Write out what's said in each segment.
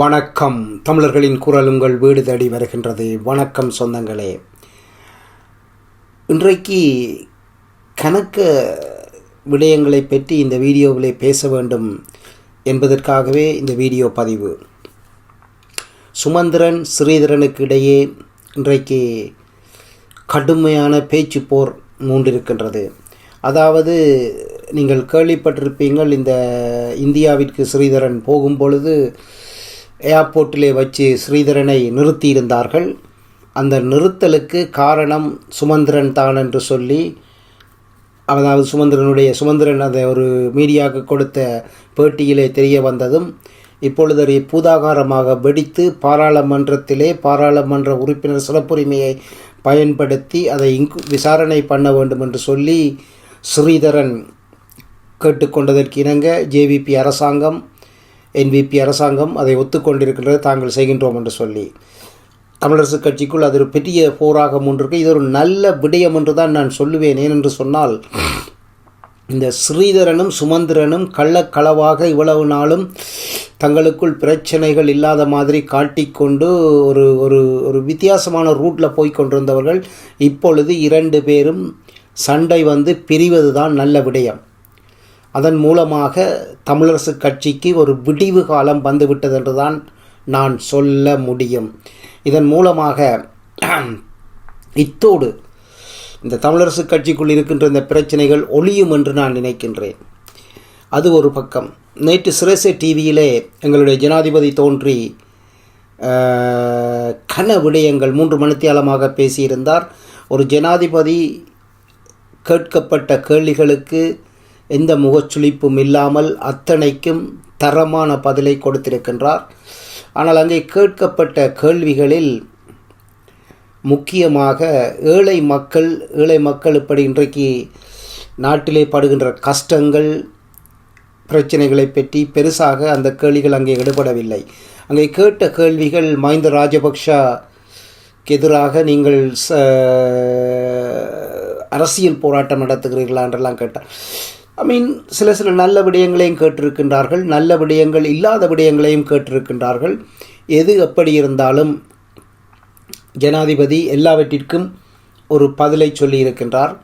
வணக்கம். தமிழர்களின் குரல் உங்கள் வீடு தேடி வருகின்றது. வணக்கம் சொந்தங்களே. இன்றைக்கு கணக்க விடயங்களை பற்றி இந்த வீடியோவிலே பேச வேண்டும் என்பதற்காகவே இந்த வீடியோ பதிவு. சுமந்திரன் ஸ்ரீதரனுக்கு இடையே இன்றைக்கு கடுமையான பேச்சு போர் மூண்டிருக்கின்றது. அதாவது நீங்கள் கேள்விப்பட்டிருப்பீங்கள் இந்த இந்தியாவிற்கு ஸ்ரீதரன் போகும் பொழுது ஏர்போர்ட்டிலே வச்சு ஸ்ரீதரனை நிறுத்தியிருந்தார்கள். அந்த நிறுத்தலுக்கு காரணம் சுமந்திரன் தான் என்று சொல்லி அதாவது சுமந்திரனுடைய சுமந்திரன் அதை ஒரு மீடியாவுக்கு கொடுத்த பேட்டியிலே தெரிய வந்ததும் இப்பொழுது அதை பூதாகாரமாக வெடித்து பாராளுமன்றத்திலே பாராளுமன்ற உறுப்பினர் சிறப்புரிமையை பயன்படுத்தி அதை இங்கு விசாரணை பண்ண வேண்டும் என்று சொல்லி ஸ்ரீதரன் கேட்டுக்கொண்டதற்கு இணங்க ஜேவிபி அரசாங்கம் என்பிபி அரசாங்கம் அதை ஒத்துக்கொண்டிருக்கின்றது தாங்கள் செய்கின்றோம் என்று சொல்லி. தமிழரசு கட்சிக்குள் அது ஒரு பெரிய போராக முன்றிருக்கு இது ஒரு நல்ல விடயம் என்று தான் நான் சொல்லுவேன். ஏனென்று சொன்னால் இந்த ஸ்ரீதரனும் சுமந்திரனும் கள்ளக்களவாக இவ்வளவு நாளும் தங்களுக்குள் பிரச்சனைகள் இல்லாத மாதிரி காட்டிக்கொண்டு ஒரு ஒரு ஒரு வித்தியாசமான ரூட்டில் போய் கொண்டிருந்தவர்கள் இப்பொழுது இரண்டு பேரும் சண்டை வந்து பிரிவது தான் நல்ல விடயம். அதன் மூலமாக தமிழரசு கட்சிக்கு ஒரு விடிவு காலம் வந்துவிட்டது என்று தான் நான் சொல்ல முடியும். இதன் மூலமாக இத்தோடு இந்த தமிழரசு கட்சிக்குள் இருக்கின்ற இந்த பிரச்சனைகள் ஒளியும் என்று நான் நினைக்கின்றேன். அது ஒரு பக்கம். நேற்று சிரசே டிவியிலே எங்களுடைய ஜனாதிபதி தோன்றி கன விடயங்கள் மூன்று மணித்தியாலமாக பேசியிருந்தார். ஒரு ஜனாதிபதி கேட்கப்பட்ட கேள்விகளுக்கு எந்த முகச்சுளிப்பும் இல்லாமல் அத்தனைக்கும் தரமான பதிலை கொடுத்திருக்கின்றார். ஆனால் அங்கே கேட்கப்பட்ட கேள்விகளில் முக்கியமாக ஏழை மக்கள் ஏழை மக்கள் இப்படி இன்றைக்கு நாட்டிலே படுகின்ற கஷ்டங்கள் பிரச்சனைகளை பற்றி பெருசாக அந்த கேள்விகள் அங்கே எடுபடவில்லை. அங்கே கேட்ட கேள்விகள் மஹிந்த ராஜபக்ஷக்கு எதிராக நீங்கள் ச அரசியல் போராட்டம் நடத்துகிறீர்களா என்றெல்லாம் கேட்டார். ஐ மீன் சில சில நல்ல விடயங்களையும் கேட்டிருக்கின்றார்கள் நல்ல விடயங்கள் இல்லாத விடயங்களையும் கேட்டிருக்கின்றார்கள். எது எப்படி இருந்தாலும் ஜனாதிபதி எல்லாவற்றிற்கும் ஒரு பதிலை சொல்லியிருக்கின்றார்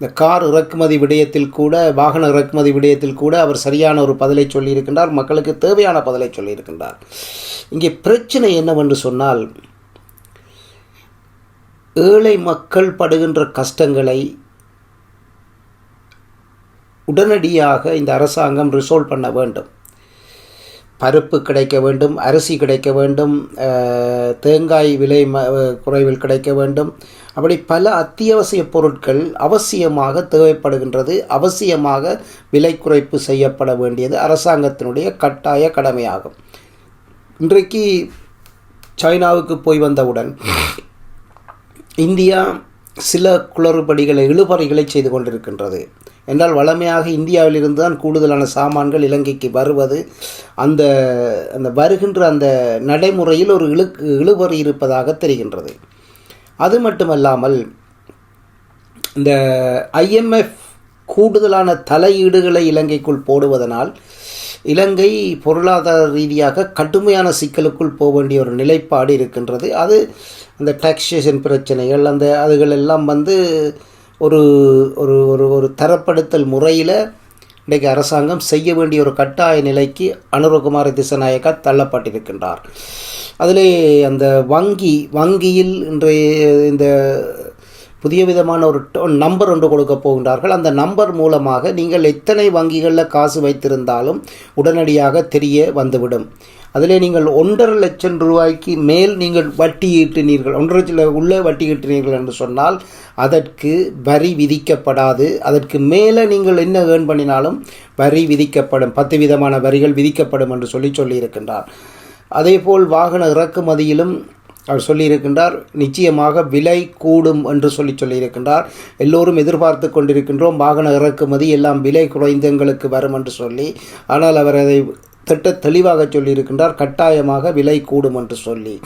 இந்த கார் இறக்குமதி விடயத்தில் கூட வாகன இறக்குமதி விடயத்தில் கூட அவர் சரியான ஒரு பதிலை சொல்லியிருக்கின்றார் மக்களுக்கு தேவையான பதிலை சொல்லியிருக்கின்றார் இங்கே பிரச்சனை என்னவென்று சொன்னால் ஏழை மக்கள் படுகின்ற கஷ்டங்களை உடனடியாக இந்த அரசாங்கம் ரிசால்வ் பண்ண வேண்டும். பருப்பு கிடைக்க வேண்டும் அரிசி கிடைக்க வேண்டும் தேங்காய் விலை ம குறைவில் கிடைக்க வேண்டும். அப்படி பல அத்தியாவசிய பொருட்கள் அவசியமாக தேவைப்படுகின்றது அவசியமாக விலை குறைப்பு செய்யப்பட வேண்டியது அரசாங்கத்தினுடைய கட்டாய கடமையாகும். இன்றைக்கு சைனாவுக்கு போய் வந்தவுடன் இந்தியா சில குளறுபடிகளை இழுபறிகளை செய்து கொண்டிருக்கின்றது. என்றால் வளமையாக இந்தியாவிலிருந்து தான் கூடுதலான சாமான்கள் இலங்கைக்கு வருவது. அந்த அந்த வருகின்ற அந்த நடைமுறையில் ஒரு இழு இழுபறி இருப்பதாக தெரிகின்றது. அது மட்டுமல்லாமல் இந்த ஐஎம்எஃப் கூடுதலான தலையீடுகளை இலங்கைக்குள் போடுவதனால் இலங்கை பொருளாதார ரீதியாக கடுமையான சிக்கலுக்குள் போக வேண்டிய ஒரு நிலைப்பாடு இருக்கின்றது. அது அந்த டாக்ஸேஷன் பிரச்சனைகள் அந்த அதுகள் எல்லாம் வந்து ஒரு ஒரு ஒரு ஒரு தரப்படுத்தல் முறையில் இன்றைக்கு அரசாங்கம் செய்ய வேண்டிய ஒரு கட்டாய நிலைக்கு அனுரகுமார திசநாயக்கா தள்ளப்பட்டிருக்கின்றார். அதிலே அந்த வங்கி வங்கியில் இன்றைய இந்த புதிய விதமான ஒரு நம்பர் ஒன்று கொடுக்க போகின்றார்கள். அந்த நம்பர் மூலமாக நீங்கள் எத்தனை வங்கிகளில் காசு வைத்திருந்தாலும் உடனடியாக தெரிய வந்துவிடும். அதில் நீங்கள் ஒன்றரை லட்சம் ரூபாய்க்கு மேல் நீங்கள் வட்டி ஈட்டினீர்கள். ஒன்றரை லட்சம் உள்ளே வட்டி ஈட்டினீர்கள் என்று சொன்னால் அதற்கு வரி விதிக்கப்படாது. அதற்கு மேலே நீங்கள் என்ன ஏர்ன் பண்ணினாலும் வரி விதிக்கப்படும். பத்து விதமான வரிகள் விதிக்கப்படும் என்று சொல்லி சொல்லியிருக்கின்றார். அதேபோல் வாகன இறக்குமதியிலும் அவர் சொல்லியிருக்கின்றார் நிச்சயமாக விலை கூடும் என்று சொல்லி சொல்லியிருக்கின்றார். எல்லோரும் எதிர்பார்த்து கொண்டிருக்கின்றோம் வாகன இறக்குமதி எல்லாம் விலை குறைந்தங்களுக்கு வரும் என்று சொல்லி. ஆனால் அவர் அதை திட்ட தெளிவாக சொல்லியிருக்கின்றார் கட்டாயமாக விலை கூடும் என்று சொல்லி.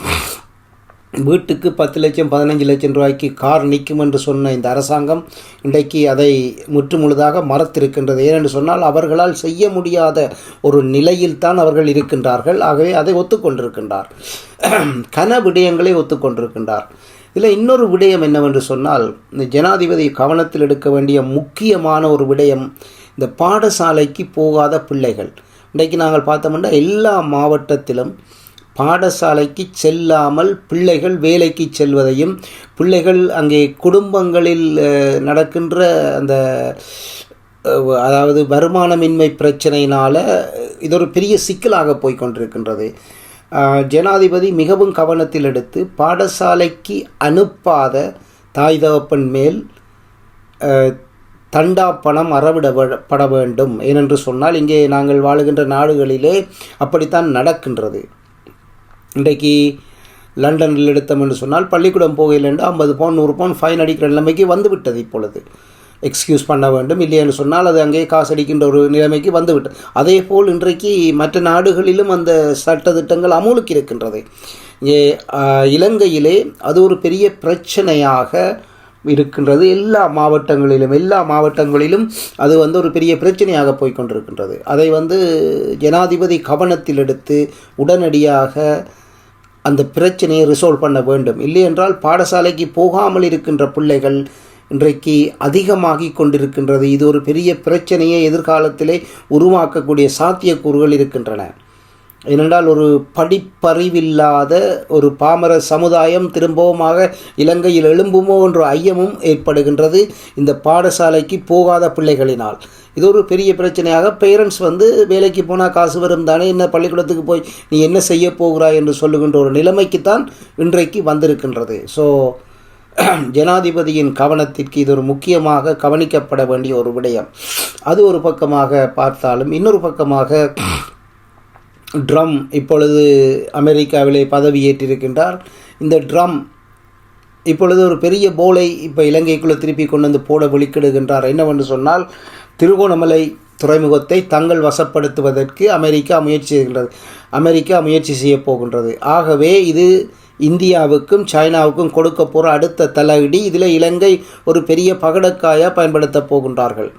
வீட்டுக்கு பத்து லட்சம் பதினஞ்சு லட்சம் ரூபாய்க்கு கார் நிற்கும் என்று சொன்ன இந்த அரசாங்கம் இன்றைக்கு அதை முற்றுமுழுதாக மறத்திருக்கின்றது. ஏனென்று சொன்னால் அவர்களால் செய்ய முடியாத ஒரு நிலையில்தான் அவர்கள் இருக்கின்றார்கள். ஆகவே அதை ஒத்துக்கொண்டிருக்கின்றார். கன விடயங்களை ஒத்துக்கொண்டிருக்கின்றார். இதில் இன்னொரு விடயம் என்னவென்று சொன்னால் இந்த ஜனாதிபதி கவனத்தில் எடுக்க வேண்டிய முக்கியமான ஒரு விடயம் இந்த பாடசாலைக்கு போகாத பிள்ளைகள். இன்றைக்கு நாங்கள் பார்த்தோம்னா எல்லா மாவட்டத்திலும் பாடசாலைக்கு செல்லாமல் பிள்ளைகள் வேலைக்கு செல்வதையும் பிள்ளைகள் அங்கே குடும்பங்களில் நடக்கின்ற அந்த அதாவது வருமானமின்மை பிரச்சனையினால் இது ஒரு பெரிய சிக்கலாக போய்கொண்டிருக்கின்றது ஜனாதிபதி மிகவும் கவனத்தில் எடுத்து பாடசாலைக்கு அனுப்பாத தாய் தகப்பன் மேல் தண்டா பணம் அறவிடப்பட வேண்டும். ஏனென்று சொன்னால் இங்கே நாங்கள் வாழுகின்ற நாடுகளிலே அப்படித்தான் நடக்கின்றது. இன்றைக்கு லண்டனில் எடுத்தோம் என்று சொன்னால் பள்ளிக்கூடம் போகையில் என்று ஐம்பது பவுன் நூறு பவுன் ஃபைன் அடிக்கிற நிலைமைக்கு வந்துவிட்டது இப்பொழுது. எக்ஸ்கியூஸ் பண்ண வேண்டும் இல்லையென்று சொன்னால் அது அங்கே காசு அடிக்கின்ற ஒரு நிலைமைக்கு வந்துவிட்டது அதே போல் இன்றைக்கு மற்ற நாடுகளிலும் அந்த சட்ட திட்டங்கள் அமுலுக்கு இருக்கின்றது. இங்கே இலங்கையிலே அது ஒரு பெரிய பிரச்சனையாக இருக்கின்றது. எல்லா மாவட்டங்களிலும் எல்லா மாவட்டங்களிலும் அது வந்து ஒரு பெரிய பிரச்சனையாக போய்கொண்டிருக்கின்றது அதை வந்து ஜனாதிபதி கவனத்தில் எடுத்து உடனடியாக அந்த பிரச்சனையை ரிசால்வ் பண்ண வேண்டும். இல்லை என்றால் பாடசாலைக்கு போகாமல் இருக்கின்ற பிள்ளைகள் இன்றைக்கு அதிகமாகி கொண்டிருக்கின்றது. இது ஒரு பெரிய பிரச்சனையை எதிர்காலத்திலே உருவாக்கக்கூடிய சாத்தியக்கூறுகள் இருக்கின்றன. ஏனென்றால் ஒரு படிப்பறிவில்லாத ஒரு பாமர சமுதாயம் திரும்பவுமாக இலங்கையில் எழும்புமோ என்ற ஐயமும் ஏற்படுகின்றது இந்த பாடசாலைக்கு போகாத பிள்ளைகளினால். இது ஒரு பெரிய பிரச்சனையாக பேரண்ட்ஸ் வந்து வேலைக்கு போனால் காசு வரும் தானே என்ன பள்ளிக்கூடத்துக்கு போய் நீ என்ன செய்ய போகிறாய் என்று சொல்லுகின்ற ஒரு நிலைமைக்குத்தான் இன்றைக்கு வந்திருக்கின்றது. ஸோ ஜனாதிபதியின் கவனத்திற்கு இது ஒரு முக்கியமாக கவனிக்கப்பட வேண்டிய ஒரு விடயம். அது ஒரு பக்கமாக பார்த்தாலும் இன்னொரு பக்கமாக ட்ரம் இப்பொழுது அமெரிக்காவிலே பதவியேற்றிருக்கின்றார். இந்த ட்ரம் இப்பொழுது ஒரு பெரிய போலை இப்போ இலங்கைக்குள்ளே திருப்பி கொண்டு வந்து போட வெளிக்கிடுகின்றார் என்னவென்று சொன்னால் திருகோணமலை துறைமுகத்தை தங்கள் வசப்படுத்துவதற்கு அமெரிக்கா முயற்சி செய்கின்றது. அமெரிக்கா முயற்சி செய்ய போகின்றது. ஆகவே இது இந்தியாவுக்கும் சைனாவுக்கும் கொடுக்க போகிற அடுத்த தலையிடி. இதில் இலங்கை ஒரு பெரிய பகடக்காயாக பயன்படுத்த போகின்றார்கள்.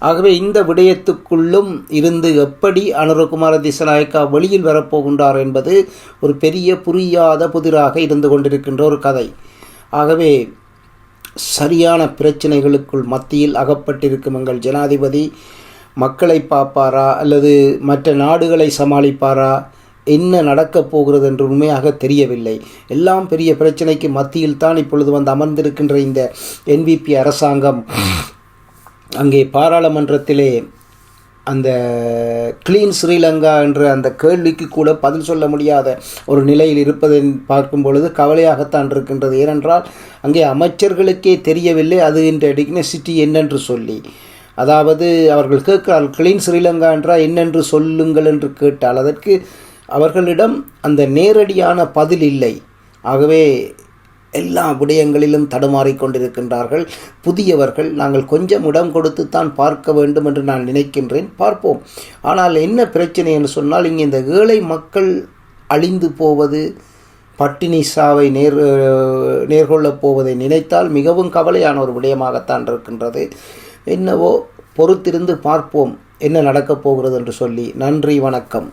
ஆகவே இந்த விடயத்துக்குள்ளும் இருந்து எப்படி அனுரகுமார திசநாயக்கா வெளியில் வரப்போகின்றார் என்பது ஒரு பெரிய புரியாத புதிராக இருந்து கொண்டிருக்கின்ற ஒரு கதை. ஆகவே சரியான பிரச்சனைகளுக்குள் மத்தியில் அகப்பட்டிருக்கும் எங்கள் ஜனாதிபதி மக்களை பார்ப்பாரா அல்லது மற்ற நாடுகளை சமாளிப்பாரா? என்ன நடக்கப் போகிறது என்று உண்மையாக தெரியவில்லை. எல்லாம் பெரிய பிரச்சனைக்கு மத்தியில் தான் இப்பொழுது வந்து அமர்ந்திருக்கின்ற இந்த என்பிபி அரசாங்கம் அங்கே பாராளுமன்றத்திலே அந்த கிளீன் ஸ்ரீலங்கா என்ற அந்த கேள்விக்கு கூட பதில் சொல்ல முடியாத ஒரு நிலையில் இருப்பதை பார்க்கும் பொழுது கவலையாகத்தான் இருக்கின்றது. ஏனென்றால் அங்கே அமைச்சர்களுக்கே தெரியவில்லை அது இந்த டிக்னசிட்டி என்னென்று சொல்லி. அதாவது அவர்கள் கேட்கிறார்கள் கிளீன் ஸ்ரீலங்கா என்றால் என்னென்று சொல்லுங்கள் என்று கேட்டால் அதற்கு அவர்களிடம் அந்த நேரடியான பதில் இல்லை. ஆகவே எல்லா விடயங்களிலும் தடுமாறிக் கொண்டிருக்கின்றார்கள். புதியவர்கள் நாங்கள் கொஞ்சம் இடம் கொடுத்து தான் பார்க்க வேண்டும் என்று நான் நினைக்கின்றேன். பார்ப்போம். ஆனால் என்ன பிரச்சனை என்று சொன்னால் இங்கே இந்த ஏழை மக்கள் அழிந்து போவது பட்டினி சாவை நேர் நேர்கொள்ளப் போவதை நினைத்தால் மிகவும் கவலையான ஒரு விடயமாகத்தான் இருக்கின்றது. என்னவோ பொறுத்திருந்து பார்ப்போம் என்ன நடக்கப் போகிறது என்று சொல்லி. நன்றி வணக்கம்.